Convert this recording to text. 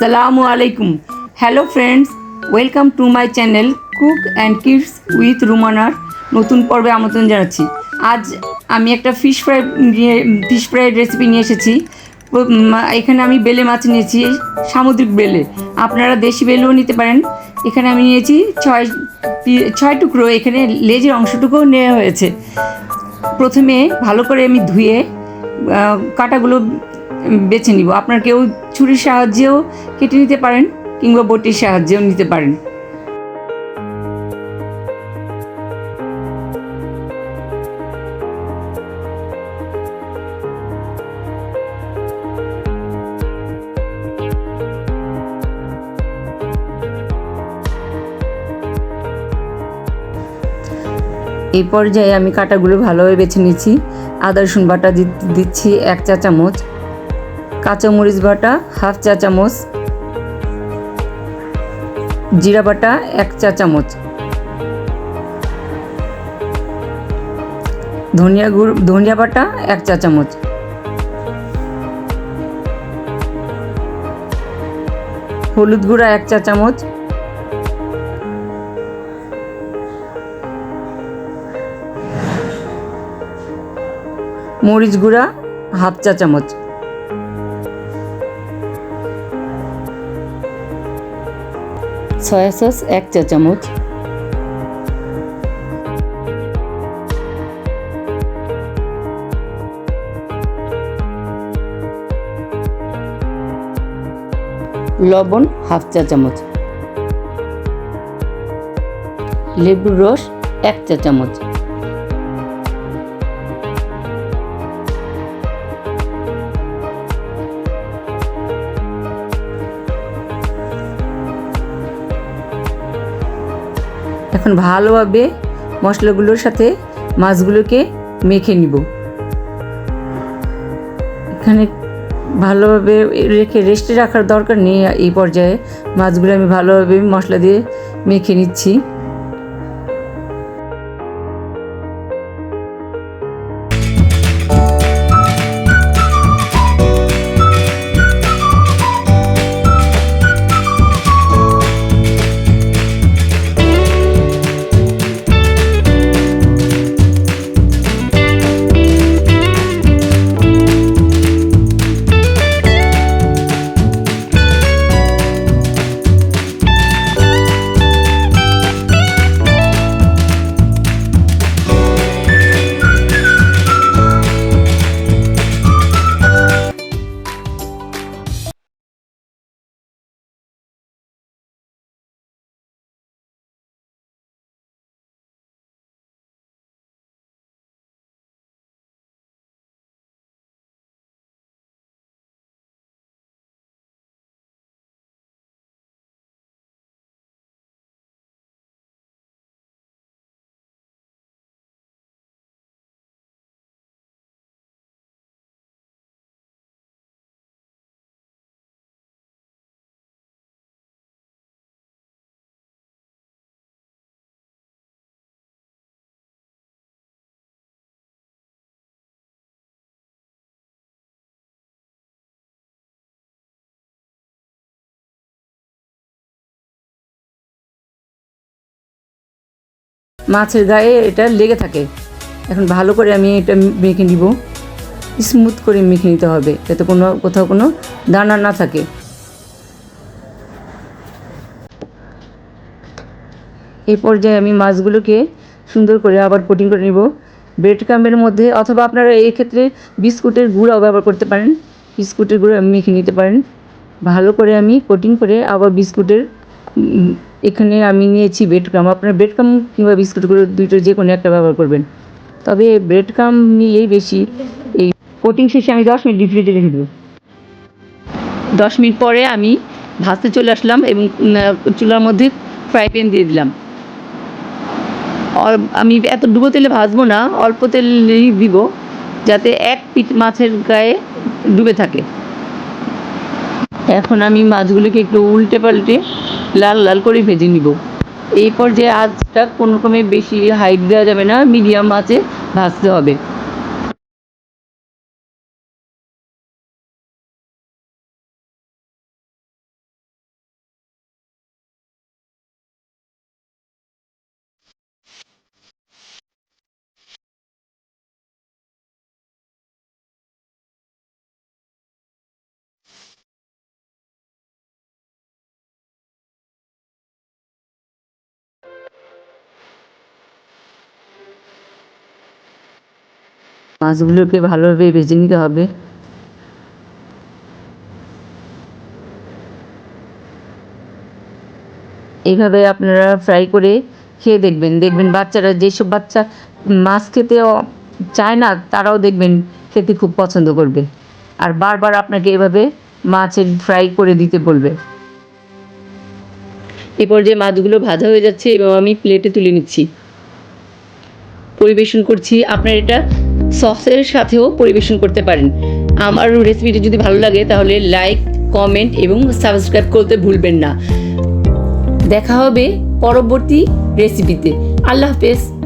আসসালামু আলাইকুম hello friends welcome to my channel cook and kids with রুমানার নতুন পর্বে আমন্ত্রণ জানাচ্ছি। আজ আমি একটা ফিশ ফ্রাই নিয়ে ফিশ ফ্রাইড রেসিপি নিয়ে এসেছি। এখানে আমি বেলে মাছ নিয়েছি সামুদ্রিক বেলে। আপনারা দেশি বেলেও নিতে পারেন। এখানে আমি নিয়েছি ছয় ছয় টুকরো, এখানে লেজের অংশটুকুও নেওয়া হয়েছে। প্রথমে ভালো করে আমি ধুয়ে কাঁটাগুলো বেছে নিব। আপনার কেউ ছুরির সাহায্যেও কেটে নিতে পারেন কিংবা বটির সাহায্যেও নিতে পারেন। এই পর্যায়ে আমি কাটাগুলো ভালোভাবে বেছে নিচ্ছি। আদা রসুন বাটা দিচ্ছি এক চা চামচ কাঁচামরিচ বাটা, হাফ চা চামচ। জিরা বাটা, এক চা চামচ। ধনিয়া গুঁড়ো, ধনিয়া বাটা, এক চা চামচ। হলুদ গুঁড়া, এক চা চামচ। মরিচ গুঁড়া, হাফ চা চামচ। সয়া সস এক চা চামচ। লবণ হাফ চা চামচ। লেবুর রস এক চা চামচ। এখন ভালোভাবে মশলাগুলোর সাথে মাছগুলোকে মেখে নিব। এখানে ভালোভাবে রেখে রেস্টে রাখার দরকার নেই এই পর্যায়ে। মাছগুলো আমি ভালোভাবে মশলা দিয়ে মেখে নিচ্ছি। মাছের গায়ে এটা লেগে থাকে। এখন ভালো করে আমি এটা মেখে নিব। স্মুথ করে মেখে নিতে হবে যাতে কোনো, কোথাও কোনো দানা না থাকে। এই পর্যায়ে আমি মাছগুলোকে সুন্দর করে আবার কোটিং করে নিব। ব্রেড ক্রাম্বের মধ্যে অথবা আপনারা এই ক্ষেত্রে বিস্কুটের গুঁড়াও ব্যবহার করতে পারেন। বিস্কুটের গুঁড়ো আমি মেখে নিতে পারেন। ভালো করে আমি কোটিং করে আবার বিস্কুটের এখানে আমি নিয়েছি ব্রেড ক্রাম আপনার ব্রেড ক্রাম কিংবা বিস্কুট গুঁড়ো দুইটার যে কোনো একটা ব্যবহার করবেন। তবে ব্রেড ক্রাম নিয়েই বেশি এই কোটিং শেষে আমি দশ মিনিট ডিপ ফ্রিজে রেখে দেবো। দশ মিনিট পরে আমি ভাজতে চলে আসলাম এবং চুলার মধ্যে ফ্রাই প্যান দিয়ে দিলাম। আমি এত ডুবো তেলে ভাজবো না, অল্প তেলেই দিব, যাতে এক পিঠ মাছের গায়ে ডুবে থাকে। এখন আমি মাছগুলোকে একটু উল্টে পাল্টে লাল লাল করে ভেজে নিব। এই পর্যায়ে আজটা কোনো রকমে বেশি হাইট দেওয়া যাবে না মিডিয়াম মাছে ভাজতে হবে। মাছগুলোকে ভালোভাবে ভেজে নিতে হবে। এইভাবে আপনারা ফ্রাই করে খেয়ে দেখবেন। দেখবেন বাচ্চারা যেসব বাচ্চা মাছ খেতে চায় না, তারাও দেখবেন খেতে খুব পছন্দ করবে। আর বারবার আপনাকে এভাবে মাছের ফ্রাই করে দিতে বলবে। এরপর যে মাছগুলো ভাজা হয়ে যাচ্ছে এবং আমি প্লেটে তুলে নিচ্ছি। পরিবেশন করছি। আপনার এটা সসের সাথেও পরিবেশন করতে পারেন। আমার রেসিপিটি যদি ভালো লাগে, তাহলে লাইক কমেন্ট এবং সাবস্ক্রাইব করতে ভুলবেন না। দেখা হবে পরবর্তী রেসিপিতে আল্লাহ হাফেজ।